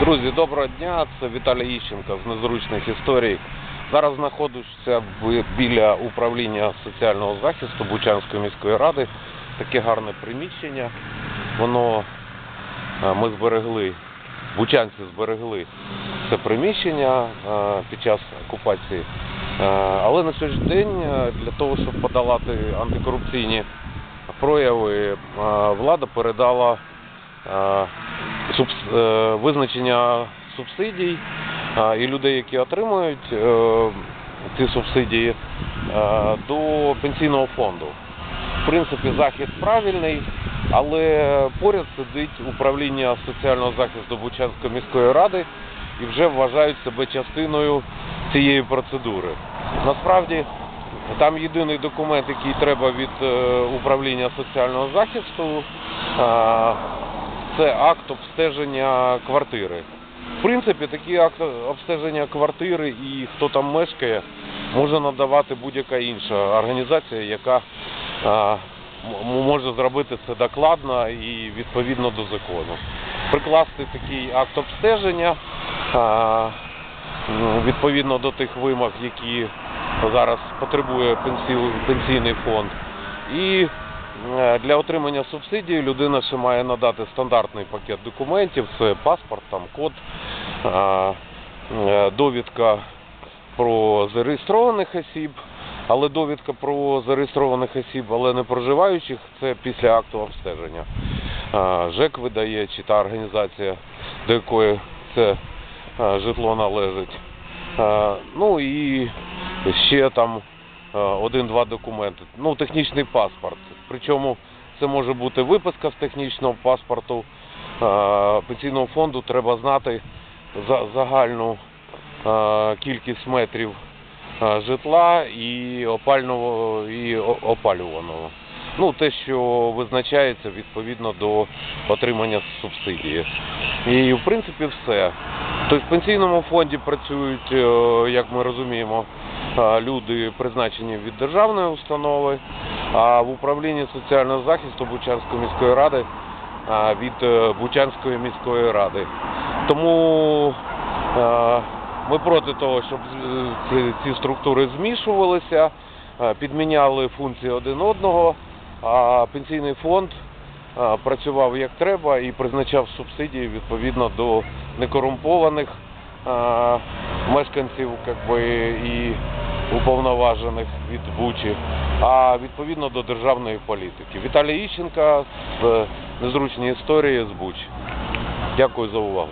Друзі, доброго дня. Це Віталій Іщенко з незручних історій. Зараз знаходжуся біля управління соціального захисту Бучанської міської ради. Таке гарне приміщення. Воно е, ми зберегли, бучанці зберегли це приміщення е, під час окупації. Е, Але на сьогоднішній день для того, щоб подолати антикорупційні прояви, влада передала визначення субсидій е, і людей, які отримують е, ці субсидії, е, до пенсійного фонду. В принципі, захід правильний, але поряд сидить управління соціального захисту Бучанської міської ради і вже вважають себе частиною цієї процедури. Насправді, там єдиний документ, який треба від е, управління соціального захисту, е, це акт обстеження квартири. В принципі, такий акт обстеження квартири і хто там мешкає, може надавати будь-яка інша організація, яка а, може зробити це докладно і відповідно до закону. Прикласти такий акт обстеження а, відповідно до тих вимог, які зараз потребує пенсій- пенсійний фонд. І Для отримання субсидії людина ще має надати стандартний пакет документів, це паспорт, там код, е, е, довідка про зареєстрованих осіб, але довідка про зареєстрованих осіб, але не проживаючих, це після акту обстеження. Е, ЖЕК видає чи та організація, до якої це е, житло належить. Е, Ну і ще там е, один-два документи. Ну, технічний паспорт. Причому це може бути виписка з технічного паспорту. Е, Пенсійного фонду треба знати за- загальну е, кількість метрів е, житла і опального і опалюваного. Ну, те, що визначається відповідно до отримання субсидії. І в принципі все. Тобто в пенсійному фонді працюють, е, як ми розуміємо, е, люди призначені від державної установи, а в управлінні соціального захисту Бучанської міської ради від е, Бучанської міської ради. Тому ми проти того, щоб ці, структури змішувалися, підміняли функції один одного, а пенсійний фонд працював як треба і призначав субсидії відповідно до некорумпованих мешканців как би, і уповноважених від Бучі, а відповідно до державної політики. Віталій Іщенка з незручні історії з Бучі. Дякую за увагу.